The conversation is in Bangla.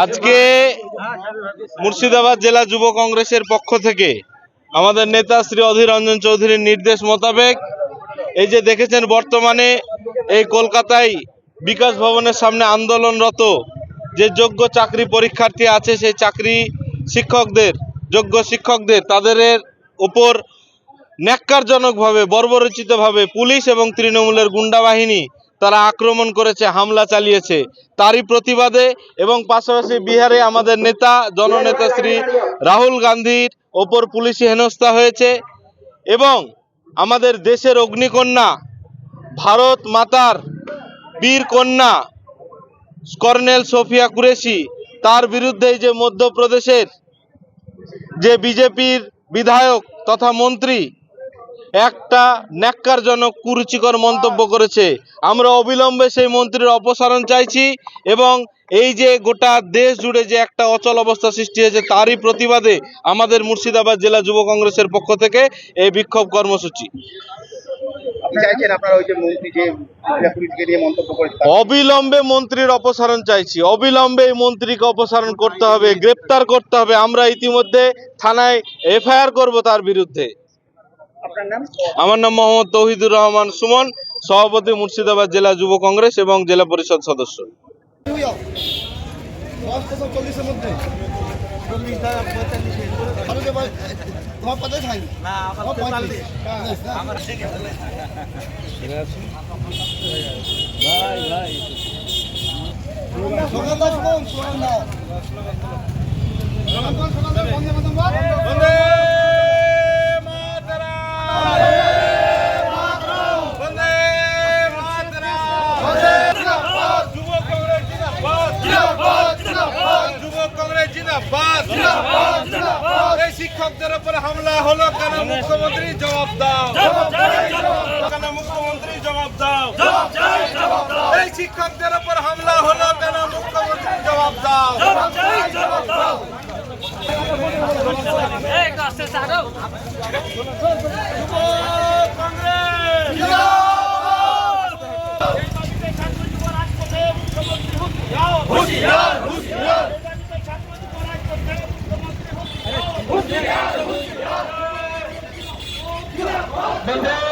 আজকে মুর্শিদাবাদ জেলা যুব কংগ্রেসের পক্ষ থেকে আমাদের নেতা শ্রী অধীর রঞ্জন চৌধুরীর নির্দেশ মোতাবেক এই যে দেখেছেন বর্তমানে এই কলকাতায় বিকাশ ভবনের সামনে আন্দোলনরত যে যোগ্য চাকরি পরীক্ষার্থী আছে, সেই চাকরি শিক্ষকদের, যোগ্য শিক্ষকদের, তাদের উপর ন্যাক্কারজনকভাবে, বর্বরচিতভাবে পুলিশ এবং তৃণমূলের গুন্ডা বাহিনী তারা আক্রমণ করেছে, হামলা চালিয়েছে। তারই প্রতিবাদে এবং পাশাপাশি বিহারে আমাদের নেতা, জননেতা শ্রী রাহুল গান্ধীর ওপর পুলিশি হেনস্থা হয়েছে এবং আমাদের দেশের অগ্নিকন্যা, ভারত মাতার বীর কন্যা, কর্নেল সোফিয়া কুরেশি, তার বিরুদ্ধে যে মধ্যপ্রদেশের যে বিজেপির বিধায়ক তথা মন্ত্রী একটা ন্যাক্কারজনক কুরুচিকর মন্তব্য করেছে। আমরা অবিলম্বে সেই মন্ত্রীর অপসারণ চাইছি এবং এই যে গোটা দেশ জুড়ে যে একটা অচল অবস্থা সৃষ্টি হয়েছে তারই প্রতিবাদে আমাদের মুর্শিদাবাদ জেলা যুব কংগ্রেসের পক্ষ থেকে এই বিক্ষোভ কর্মসূচি। অবিলম্বে মন্ত্রীর অপসারণ চাইছি। অবিলম্বে এই মন্ত্রীকে অপসারণ করতে হবে গ্রেপ্তার করতে হবে। আমরা ইতিমধ্যে থানায় এফআইআর করব তার বিরুদ্ধে। আমার নাম মোহাম্মদ তৌহিদুর রহমান সুমন সভাপতি মুর্শিদাবাদ জেলা যুব কংগ্রেস এবং জেলা পরিষদ সদস্য। চল্লিশের এই শিক্ষকদের উপরে হামলা হলো কেন মুখ্যমন্ত্রী জবাব দাও? কেন মুখ্যমন্ত্রী জবাব দাও? এই শিক্ষকদের উপর হামলা হলো কেন মুখ্যমন্ত্রী জবাব দাও? Bandeira!